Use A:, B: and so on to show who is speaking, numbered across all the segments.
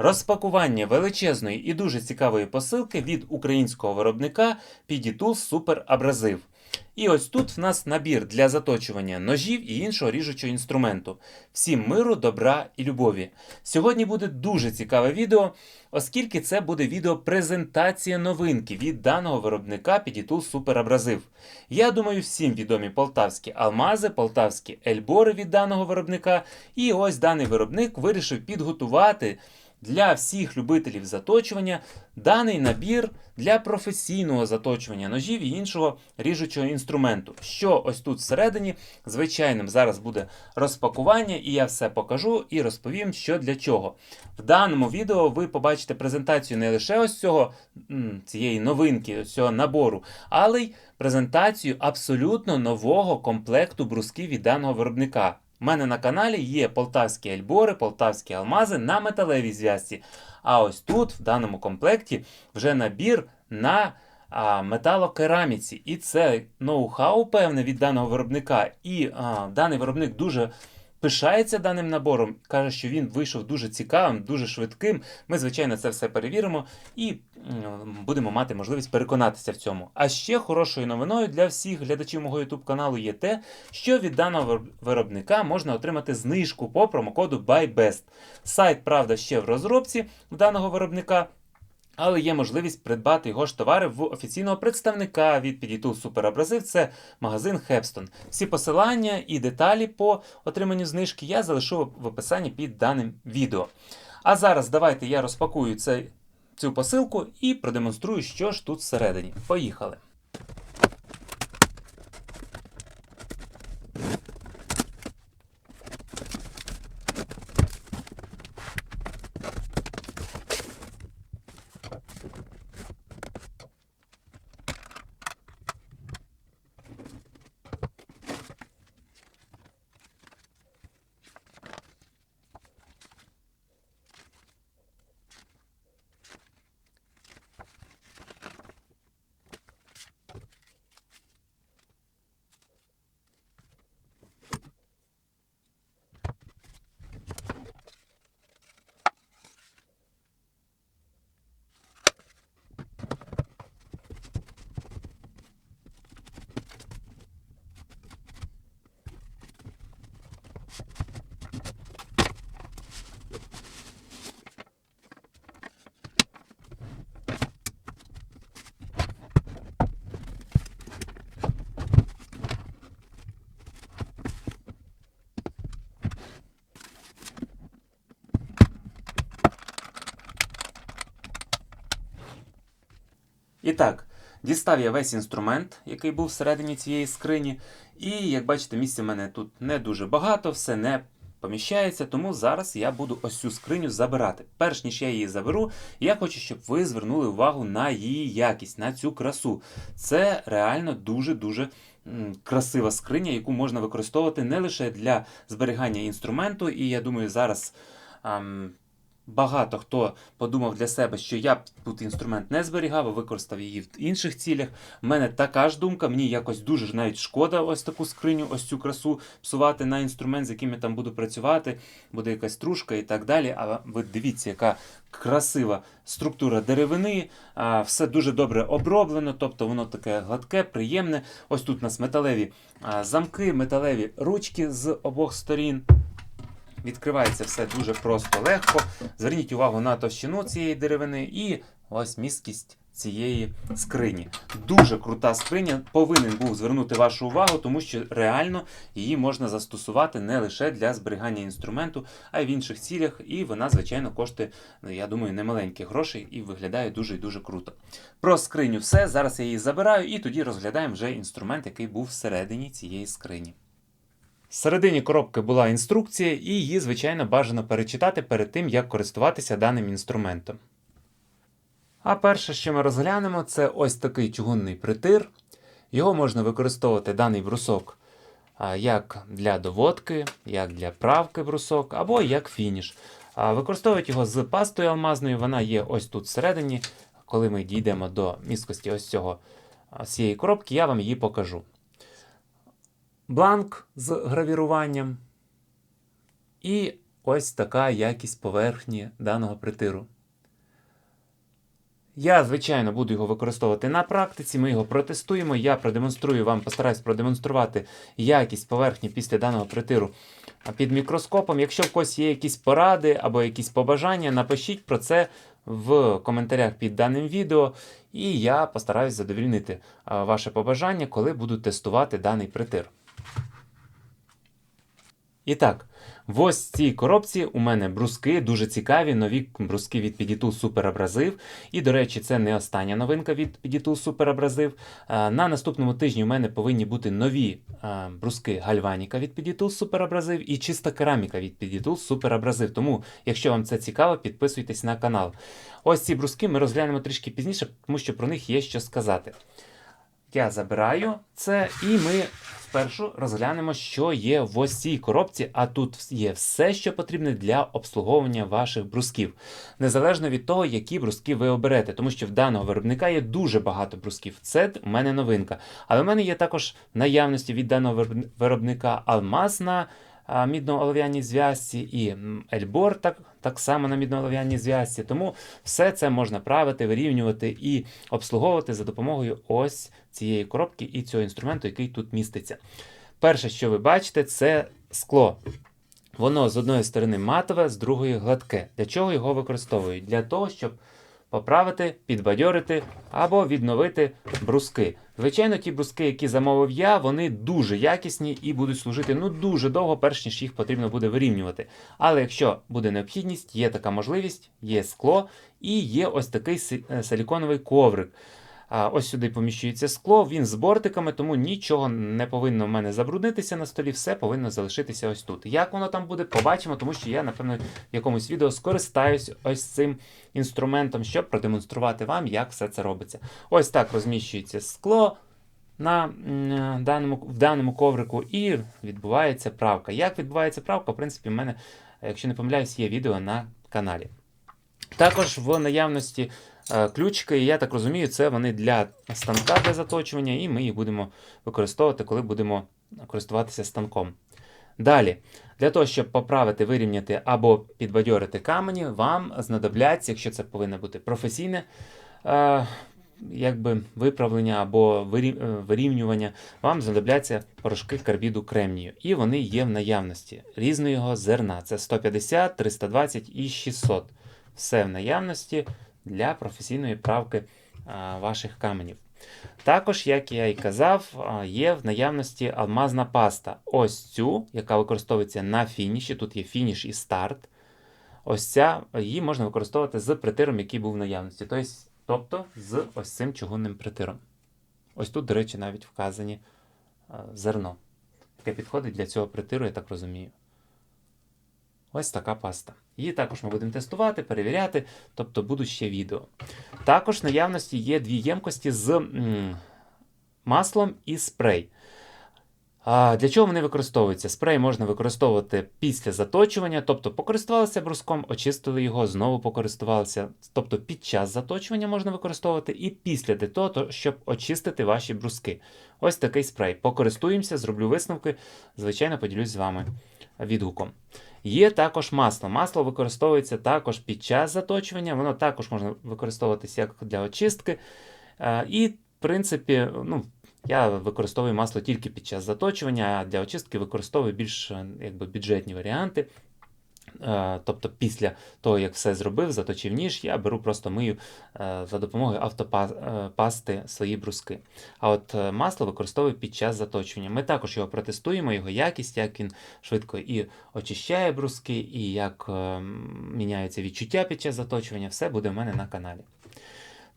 A: Розпакування величезної і дуже цікавої посилки від українського виробника Piditools Super Абразив. І ось тут в нас набір для заточування ножів і іншого ріжучого інструменту. Всім миру, добра і любові. Сьогодні буде дуже цікаве відео, оскільки це буде відео презентація новинки від даного виробника Piditools Super Абразив. Я думаю, всім відомі полтавські алмази, полтавські ельбори від даного виробника. І ось даний виробник вирішив підготувати для всіх любителів заточування даний набір для професійного заточування ножів і іншого ріжучого інструменту. Що ось тут всередині, звичайним зараз буде розпакування, і я все покажу і розповім, що для чого. В даному відео ви побачите презентацію не лише ось цього цієї новинки, ось цього набору, але й презентацію абсолютно нового комплекту брусків від даного виробника. У мене на каналі є полтавські ельбори, полтавські алмази на металевій зв'язці. А ось тут, в даному комплекті, вже набір на а, металокераміці. І це ноу-хау певне від даного виробника. І а, даний виробник дуже пишається даним набором. Каже, що він вийшов дуже цікавим, дуже швидким. Ми, звичайно, це все перевіримо і будемо мати можливість переконатися в цьому. А ще хорошою новиною для всіх глядачів мого YouTube каналу є те, що від даного виробника можна отримати знижку по промокоду BuyBest. Сайт, правда, ще в розробці даного виробника. Але є можливість придбати його ж товари в офіційного представника від Piditools Суперабразив. Це магазин Хепстон. Всі посилання і деталі по отриманню знижки я залишу в описанні під даним відео. А зараз давайте я розпакую цей, цю посилку і продемонструю, що ж тут всередині. Поїхали! Так, дістав я весь інструмент, який був всередині цієї скрині. І як бачите, місця в мене тут не дуже багато, все не поміщається, тому зараз я буду ось цю скриню забирати. Перш ніж я її заберу, я хочу, щоб ви звернули увагу на її якість, на цю красу. Це реально дуже-дуже красива скриня, яку можна використовувати не лише для зберігання інструменту, і я думаю, зараз. ам, Багато хто подумав для себе, що я б тут інструмент не зберігав, а використав її в інших цілях. У мене така ж думка, мені якось дуже ж навіть шкода ось таку скриню, ось цю красу псувати на інструмент, з яким я там буду працювати, буде якась стружка і так далі. А ви дивіться, яка красива структура деревини, а, все дуже добре оброблено, тобто воно таке гладке, приємне. Ось тут у нас металеві замки, металеві ручки з обох сторін. Відкривається все дуже просто легко. Зверніть увагу на товщину цієї деревини і ось місткість цієї скрині. Дуже крута скриня. Повинен був звернути вашу увагу, тому що реально її можна застосувати не лише для зберігання інструменту, а й в інших цілях. І вона, звичайно, коштує, я думаю, немаленьких грошей і виглядає дуже і дуже круто. Про скриню все. Зараз я її забираю і тоді розглядаємо вже інструмент, який був всередині цієї скрині. Всередині коробки була інструкція, і її, звичайно, бажано перечитати перед тим, як користуватися даним інструментом. А перше, що ми розглянемо, це ось такий чугунний притир. Його можна використовувати даний брусок як для доводки, як для правки брусок, або як фініш. Використовують його з пастою алмазною, вона є ось тут всередині. Коли ми дійдемо до місткості ось цього цієї коробки, я вам її покажу бланк з гравіруванням. І ось така якість поверхні даного притиру. Я, звичайно, буду його використовувати на практиці. Ми його протестуємо. Я продемонструю вам, постараюсь продемонструвати якість поверхні після даного притиру під мікроскопом. Якщо в когось є якісь поради або якісь побажання, напишіть про це в коментарях під даним відео, і я постараюсь задовільнити ваше побажання, коли буду тестувати даний притир. І так, в ось цій коробці у мене бруски, дуже цікаві, нові бруски від Super Abrasive. І, до речі, це не остання новинка від Super Abrasive. А, На наступному тижні у мене повинні бути нові бруски гальваніка від Super Abrasive і чиста кераміка від Super Abrasive. Тому, якщо вам це цікаво, підписуйтесь на канал. Ось ці бруски ми розглянемо трішки пізніше, тому що про них є що сказати. Я забираю це, і ми спершу розглянемо, що є в ось цій коробці, а тут є все, що потрібно для обслуговування ваших брусків, незалежно від того, які бруски ви оберете, тому що в даного виробника є дуже багато брусків. Це в мене новинка. Але в мене є також наявності від даного виробника алмаз на а, мідно-олов'яній зв'язці і Ельбор так, так само на мідно-олов'яній зв'язці. Тому все це можна правити, вирівнювати і обслуговувати за допомогою ось цієї коробки і цього інструменту, який тут міститься. Перше, що ви бачите, це скло. Воно з одної сторони матове, з другої гладке. Для чого його використовують? Для того, щоб поправити, підбадьорити або відновити бруски. Звичайно, ті бруски, які замовив я, вони дуже якісні і будуть служити ну дуже довго, перш ніж їх потрібно буде вирівнювати. Але якщо буде необхідність, є така можливість, є скло і є ось такий е, силіконовий коврик. Ось сюди поміщується скло, він з бортиками, тому нічого не повинно в мене забруднитися на столі, все повинно залишитися ось тут. Як воно там буде, побачимо, тому що я, напевно, в якомусь відео скористаюсь ось цим інструментом, щоб продемонструвати вам, як все це робиться. Ось так розміщується скло на даному, в даному коврику, і відбувається правка. Як відбувається правка, в принципі, в мене, якщо не помиляюсь, є відео на каналі. Також в наявності ключики, і я так розумію, це вони для станка для заточування, і ми їх будемо використовувати, коли будемо користуватися станком. Далі, для того, щоб поправити, вирівняти або підбадьорити камені, вам знадобляться, якщо це повинно бути професійне е, якби виправлення або е, вирівнювання, вам знадобляться порошки карбіду кремнію. І вони є в наявності різного зерна. Це 150, 320 і 600 все в наявності для професійної правки ваших каменів. Також, як я і казав, є в наявності алмазна паста. Ось цю, яка використовується на фініші. Тут є фініш і старт. Ось ця її можна використовувати з притиром, який був в наявності. Тобто, тобто з ось цим чугунним притиром. Ось тут, до речі, навіть вказані зерно, яке підходить для цього притиру, я так розумію. Ось така паста. Її також ми будемо тестувати, перевіряти, тобто будуть ще відео. Також в наявності є дві ємкості з м, маслом і спрей. А для чого вони використовуються? Спрей можна використовувати після заточування, тобто покористувалися бруском, очистили його, знову покористувалися. Тобто під час заточування можна використовувати і після для того, щоб очистити ваші бруски. Ось такий спрей. Покористуємося, зроблю висновки, звичайно, поділюсь з вами відгуком. Є також масло. Масло використовується також під час заточування, воно також можна використовуватися як для очистки. Е, І, в принципі, ну, я використовую масло тільки під час заточування, а для очистки використовую більш е, якби, бюджетні варіанти. Е, Тобто, після того, як все зробив, заточив ніж, я беру просто мию е, за допомогою автопасти свої бруски. А от е, масло використовую під час заточування. Ми також його протестуємо, його якість, як він швидко і очищає бруски, і як е, міняються відчуття під час заточування. Все буде в мене на каналі.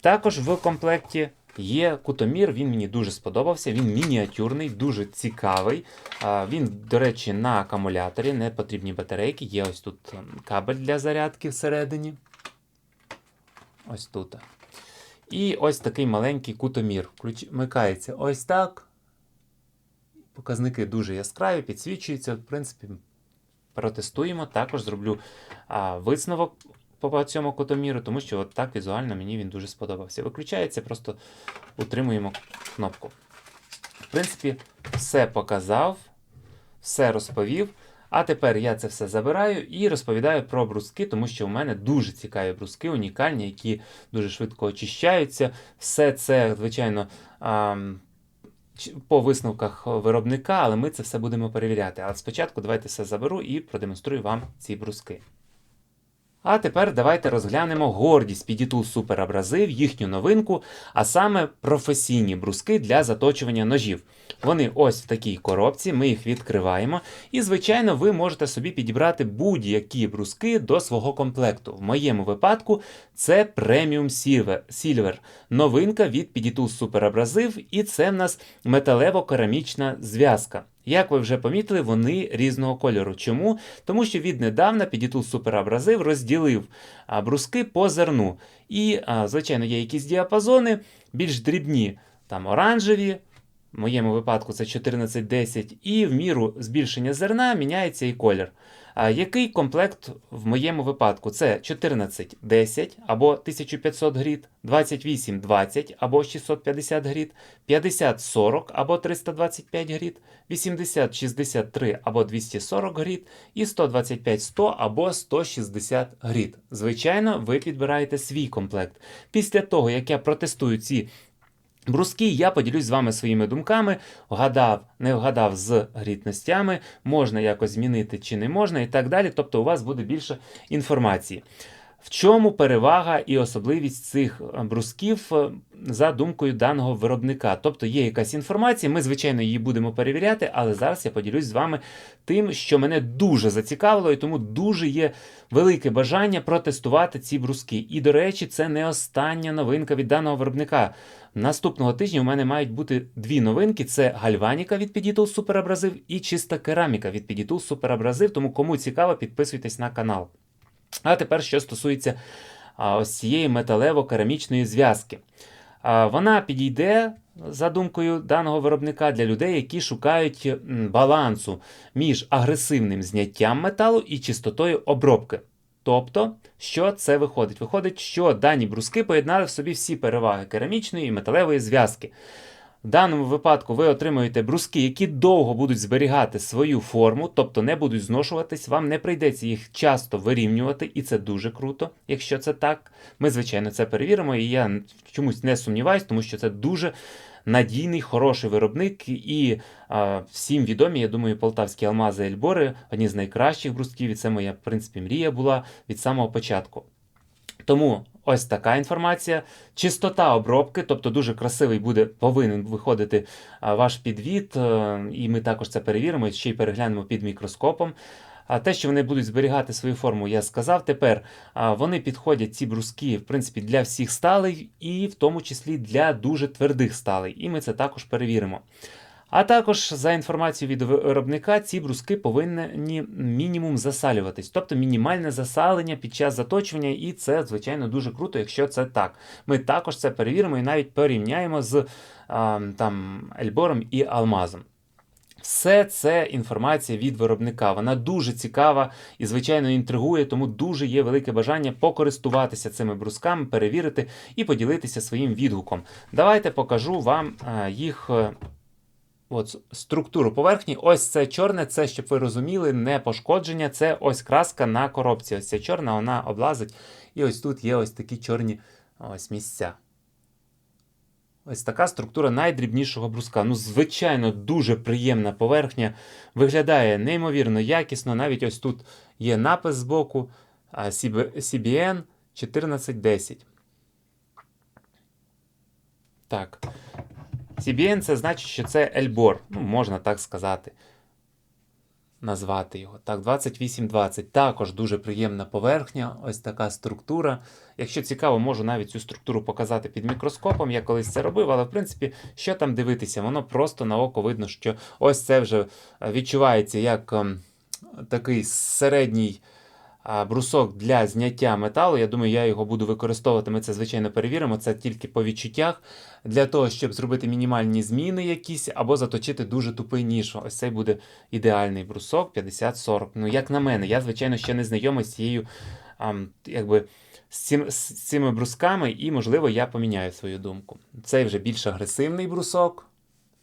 A: Також в комплекті є кутомір, він мені дуже сподобався. Він мініатюрний, дуже цікавий. Він, до речі, на акумуляторі, не потрібні батарейки. Є ось тут ем, кабель для зарядки всередині. Ось тут. І ось такий маленький кутомір. Вмикається ось так. Показники дуже яскраві, підсвічуються. В принципі, протестуємо. Також зроблю висновок по цьому кутоміру, тому що от так візуально мені він дуже сподобався. Виключається, просто утримуємо кнопку. В принципі, все показав, все розповів. А тепер я це все забираю і розповідаю про бруски, тому що у мене дуже цікаві бруски, унікальні, які дуже швидко очищаються. Все це, звичайно, по висновках виробника, але ми це все будемо перевіряти. Але спочатку давайте все заберу і продемонструю вам ці бруски. А тепер давайте розглянемо гордість Super Abrasive, їхню новинку, а саме професійні бруски для заточування ножів. Вони ось в такій коробці, ми їх відкриваємо. І, звичайно, ви можете собі підібрати будь-які бруски до свого комплекту. В моєму випадку це Premium Silver, новинка від Super Abrasive, і це в нас металево-керамічна зв'язка. Як ви вже помітили, вони різного кольору. Чому? Тому що віднедавна підітул суперабразив розділив бруски по зерну. І, звичайно, є якісь діапазони, більш дрібні, там оранжеві. В моєму випадку це 1410, і в міру збільшення зерна міняється і колір. А який комплект в моєму випадку? Це 1410 або 1500 гріт, 2820 або 650 гріт, 5040 або 325 гріт, 8063 або 240 гріт і 125-100 або 160 гріт. Звичайно, ви підбираєте свій комплект. Після того, як я протестую ці Бруски, я поділюсь з вами своїми думками. Вгадав, не вгадав з грітностями, можна якось змінити чи не можна, і так далі. Тобто у вас буде більше інформації. В чому перевага і особливість цих е, брусків е, за думкою даного виробника? Тобто є якась інформація, ми, звичайно, її будемо перевіряти, але зараз я поділюсь з вами тим, що мене дуже зацікавило, і тому дуже є велике бажання протестувати ці бруски. І, до речі, це не остання новинка від даного виробника. Наступного тижня у мене мають бути дві новинки: це гальваніка від Підітул Abrasive і чиста кераміка від Підітул Abrasive. Тому кому цікаво, підписуйтесь на канал. А тепер, що стосується ось цієї металево-керамічної зв'язки. Вона підійде, за думкою даного виробника, для людей, які шукають балансу між агресивним зняттям металу і чистотою обробки. Тобто, що це виходить? Виходить, що дані бруски поєднали в собі всі переваги керамічної і металевої зв'язки. В даному випадку ви отримуєте бруски, які довго будуть зберігати свою форму, тобто не будуть зношуватись, вам не прийдеться їх часто вирівнювати, і це дуже круто, якщо це так. Ми, звичайно, це перевіримо, і я чомусь не сумніваюсь, тому що це дуже надійний, хороший виробник. І а, всім відомі, я думаю, полтавські алмази Ельбори одні з найкращих брусків, і це моя, в принципі, мрія була від самого початку. Тому ось така інформація. Чистота обробки, тобто дуже красивий буде, повинен виходити ваш підвід, е, і ми також це перевіримо, ще й переглянемо під мікроскопом. А те, що вони будуть зберігати свою форму, я сказав. Тепер вони підходять ці бруски, в принципі, для всіх сталей, і в тому числі для дуже твердих сталей. І ми це також перевіримо. А також за інформацією від виробника, ці бруски повинні мінімум засалюватись, тобто мінімальне засалення під час заточування, і це, звичайно, дуже круто, якщо це так. Ми також це перевіримо і навіть порівняємо з там, Ельбором і Алмазом. Все це інформація від виробника. Вона дуже цікава і, звичайно, інтригує, тому дуже є велике бажання покористуватися цими брусками, перевірити і поділитися своїм відгуком. Давайте покажу вам їх. От структуру поверхні. Ось це чорне, це, щоб ви розуміли, не пошкодження. Це ось краска на коробці. Ось ця чорна, вона облазить. І ось тут є ось такі чорні ось місця. Ось така структура найдрібнішого бруска. Ну, звичайно, дуже приємна поверхня. Виглядає неймовірно якісно. Навіть ось тут є напис збоку а, CB- CBN 1410. Так. CBN це значить, що це Ельбор, ну, можна так сказати. Назвати його. Так, 2820. Також дуже приємна поверхня, ось така структура. Якщо цікаво, можу навіть цю структуру показати під мікроскопом. Я колись це робив, але в принципі, що там дивитися, воно просто на око видно, що ось це вже е, відчувається як ем, такий середній брусок для зняття металу. Я думаю, я його буду використовувати. Ми це, звичайно, перевіримо. Це тільки по відчуттях для того, щоб зробити мінімальні зміни якісь або заточити дуже тупий ніж. Ось цей буде ідеальний брусок 50-40. Ну, як на мене, я, звичайно, ще не знайомий з цією, якби. З, цим, з цими брусками, і, можливо, я поміняю свою думку. Цей вже більш агресивний брусок,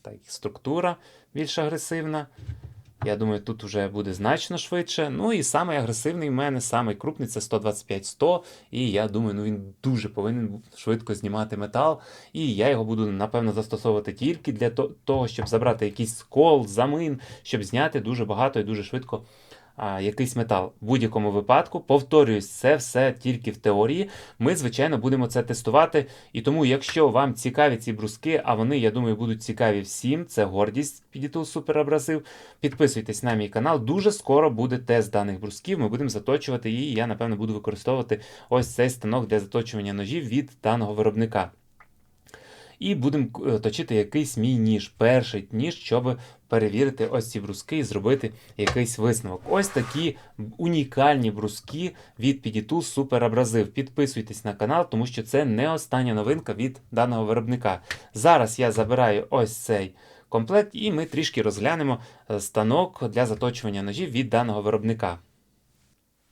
A: так, структура більш агресивна. Я думаю, тут вже буде значно швидше. Ну і самий агресивний в мене, самий крупний це 125-100. І я думаю, ну він дуже повинен швидко знімати метал. І я його буду, напевно, застосовувати тільки для того, щоб забрати якийсь скол, замин, щоб зняти дуже багато і дуже швидко якийсь метал. В будь-якому випадку, повторююсь, це все тільки в теорії. Ми, звичайно, будемо це тестувати. І тому, якщо вам цікаві ці бруски, а вони, я думаю, будуть цікаві всім, це гордість Підітул суперабразив. Підписуйтесь на мій канал. Дуже скоро буде тест даних брусків. Ми будемо заточувати її. Я, напевно, буду використовувати ось цей станок для заточування ножів від даного виробника. І будемо е, точити якийсь мій ніж, перший ніж, щоб перевірити ось ці бруски і зробити якийсь висновок. Ось такі унікальні бруски від Super Abrasive. Підписуйтесь на канал, тому що це не остання новинка від даного виробника. Зараз я забираю ось цей комплект, і ми трішки розглянемо е, станок для заточування ножів від даного виробника.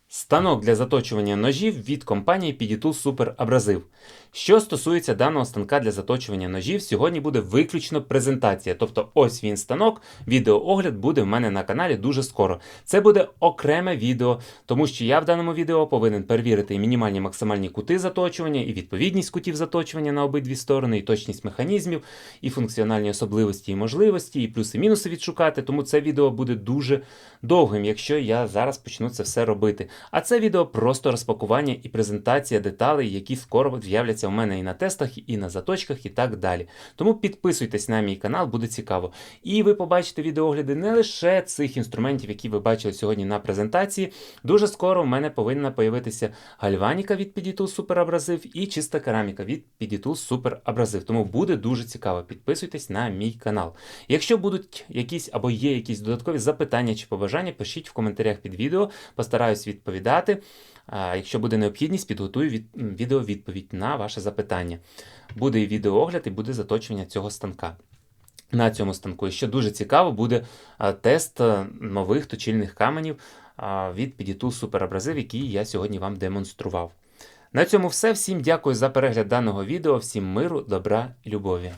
A: Станок для заточування ножів від компанії Підітул Abrasive. Що стосується даного станка для заточування ножів, сьогодні буде виключно презентація. Тобто, ось він станок, відеоогляд буде в мене на каналі дуже скоро. Це буде окреме відео, тому що я в даному відео повинен перевірити і мінімальні максимальні кути заточування, і відповідність кутів заточування на обидві сторони, і точність механізмів, і функціональні особливості і можливості, і плюси-мінуси відшукати. Тому це відео буде дуже довгим, якщо я зараз почну це все робити. А це відео просто розпакування і презентація деталей, які скоро з'являться у мене і на тестах, і на заточках, і так далі. Тому підписуйтесь на мій канал, буде цікаво. І ви побачите відеогляди не лише цих інструментів, які ви бачили сьогодні на презентації. Дуже скоро в мене повинна появитися гальваніка від Підітул Super Abrasive і чиста кераміка від Підітул Super Abrasive. Тому буде дуже цікаво. Підписуйтесь на мій канал. Якщо будуть якісь або є якісь додаткові запитання чи побажання, пишіть в коментарях під відео, постараюсь відповідати. Якщо буде необхідність, підготую від, м, відеовідповідь на ваше запитання. Буде і відеоогляд, і буде заточення цього станка. На цьому станку. І ще дуже цікаво буде тест нових точильних каменів від Підіту Super який я сьогодні вам демонстрував. На цьому все. Всім дякую за перегляд даного відео. Всім миру, добра любові.